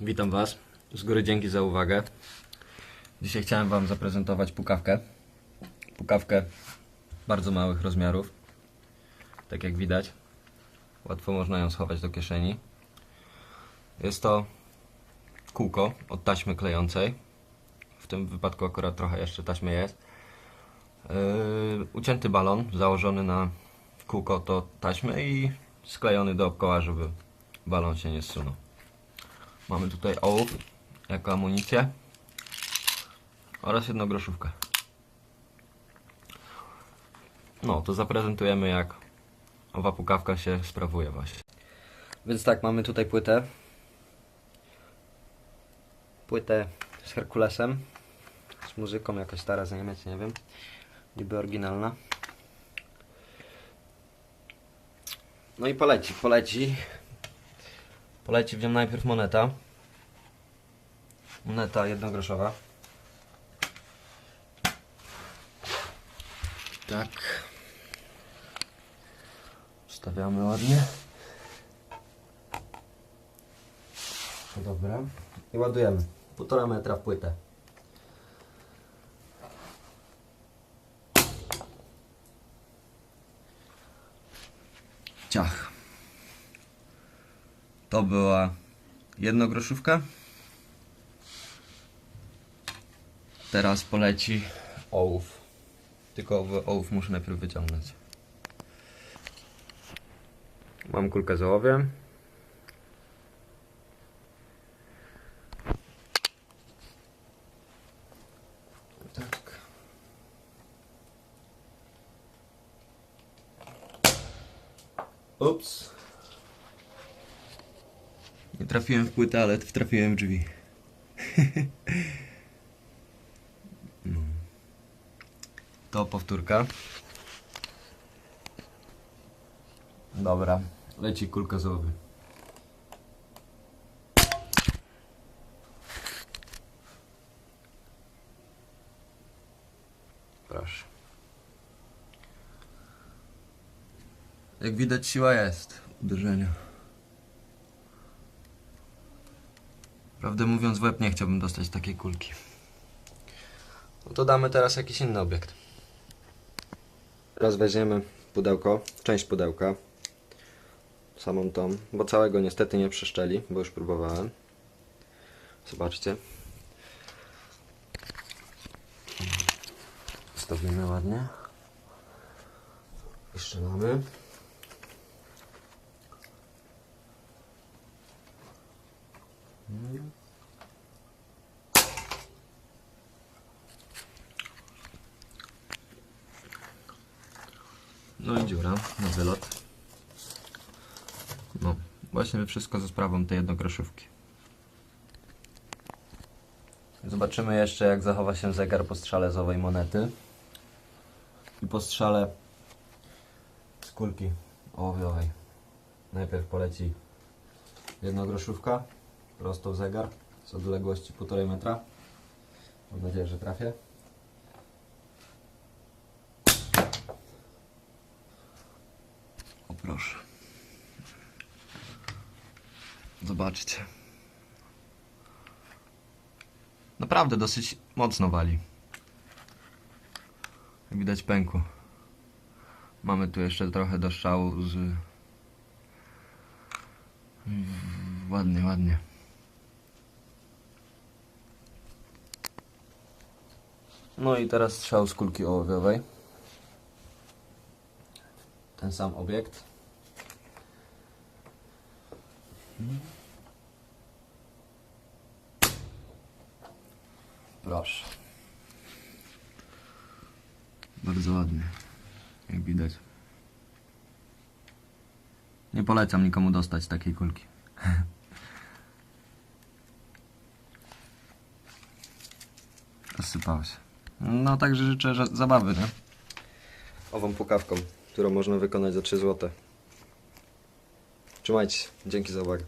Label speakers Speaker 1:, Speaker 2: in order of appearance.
Speaker 1: Witam Was. Z góry dzięki za uwagę. Dzisiaj chciałem Wam zaprezentować pukawkę. Pukawkę bardzo małych rozmiarów. Tak jak widać. Łatwo można ją schować do kieszeni. Jest to kółko od taśmy klejącej. W tym wypadku akurat trochę jeszcze taśmy jest. Yy, ucięty balon założony na kółko to taśmy i sklejony dookoła, żeby balon się nie zsunął. Mamy tutaj ołów jako amunicję oraz jedną groszówkę. No, to zaprezentujemy jak owa pukawka się sprawuje właśnie. Więc tak, mamy tutaj płytę. Płytę z Herkulesem. Z muzyką jakoś stara z Niemiec, nie wiem. Niby oryginalna. No i poleci, poleci. Poleci w nią najpierw moneta. Moneta jednogroszowa. Tak. Wstawiamy ładnie. Dobra. I ładujemy. Półtora metra w płytę. Ciach. To była jednogroszówka. Teraz poleci ołów. Tylko ołów muszę najpierw wyciągnąć. Mam kulkę z ołowiem. Tak. Ups. Nie trafiłem w płytę, ale trafiłem w drzwi. no. To powtórka. Dobra, leci kulka z owy. Proszę. Jak widać siła jest uderzenia. Prawdę mówiąc w łeb nie chciałbym dostać takiej kulki. No to damy teraz jakiś inny obiekt. Teraz weźmiemy pudełko, część pudełka. Samą tą, bo całego niestety nie przeszczeli, bo już próbowałem. Zobaczcie. Stawimy ładnie. Wystrzelamy. No i dziura na wylot. No, właśnie wszystko ze sprawą tej jednogroszówki. Zobaczymy jeszcze jak zachowa się zegar po strzale z owej monety. I po strzale z kulki ołowiowej. Najpierw poleci jednogroszówka prosto w zegar z odległości 1,5 metra. Mam nadzieję, że trafię. O proszę. Zobaczcie. Naprawdę dosyć mocno wali. Jak widać pęku. Mamy tu jeszcze trochę do strzału z... Ładnie, ładnie. No i teraz strzał z kulki ołowiowej. Ten sam obiekt. Proszę. Bardzo ładnie, jak widać. Nie polecam nikomu dostać takiej kulki. Rozsypała się. No także życzę zabawy, nie? Ową pukawką, którą można wykonać za 3 zł. Trzymajcie się. Dzięki za uwagę.